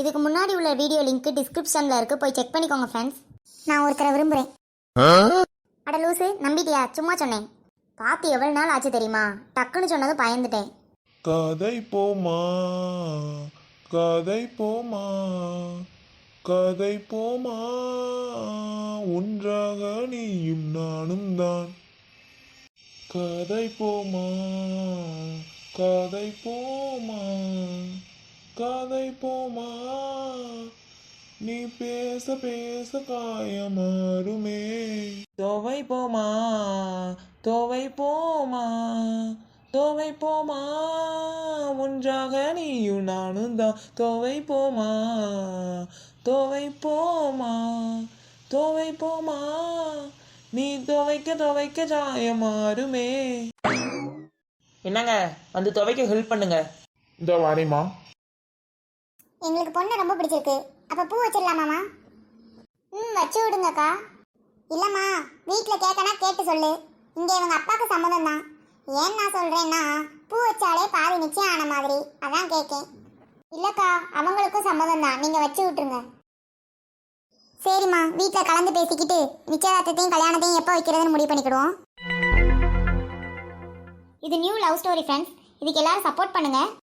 இதுக்கு முன்னாடி உள்ள வீடியோ லிங்க் டிஸ்கிரிப்ஷனில் இருக்கு. போய் செக் பண்ணிக்கோங்க ஃப்ரெண்ட்ஸ் நான் ஒருத்தரை விரும்புகிறேன் அட லூசு நம்பிட்டியா? சும்மா சொன்னேன். பார்த்து எவ்வளோ நாள் ஆச்சு தெரியுமா? டக்குன்னு சொன்னதும் பயந்துட்டேன். கதை போமா? கதை போமா? கதை போமா? ஒன்றாக நீயும் நானும் தான். கதை போமா? கதை போமா? கதை போமா? நீ பேச பேச காயமாறுமே தோவை போமா? தோவை போமா? தோவை போமா? ஒன்றாக நீயும் நானும் தான். தோவை போமா? தோவை போமா? தோவை போமா? நீ துவைக்க துவைக்க சாயமாறுமே என்னங்க? வந்து துவைக்க ஹெல்ப் பண்ணுங்க. இந்த வாரேம்மா. எங்களுக்கு பொண்ணு ரொம்ப பிடிச்சிருக்கு. அப்போ பூ வச்சிடலாமாம்மா? ம் வச்சு விடுங்கக்கா. இல்லைம்மா வீட்டில் கேட்கனா கேட்டு சொல்லு. இங்கே இவங்க அப்பாவுக்கு சம்மதம் தான் ஏன் நான் சொல்கிறேன்னா பூ வச்சாலே பாதி நிச்சயம் ஆன மாதிரி. அதான் கேட்கேன் இல்லைக்கா அவங்களுக்கும் சம்மதம் தான் நீங்கள் வச்சு விட்ருங்க சரிம்மா வீட்டில் கலந்து பேசிக்கிட்டு நிச்சயதார்த்தத்தையும் கல்யாணத்தையும் எப்போ வைக்கிறதுன்னு முடிவு பண்ணிக்கிடுவோம். இது நியூ லவ் ஸ்டோரி ஃப்ரெண்ட்ஸ் இதுக்கு எல்லாரும் சப்போர்ட் பண்ணுங்கள்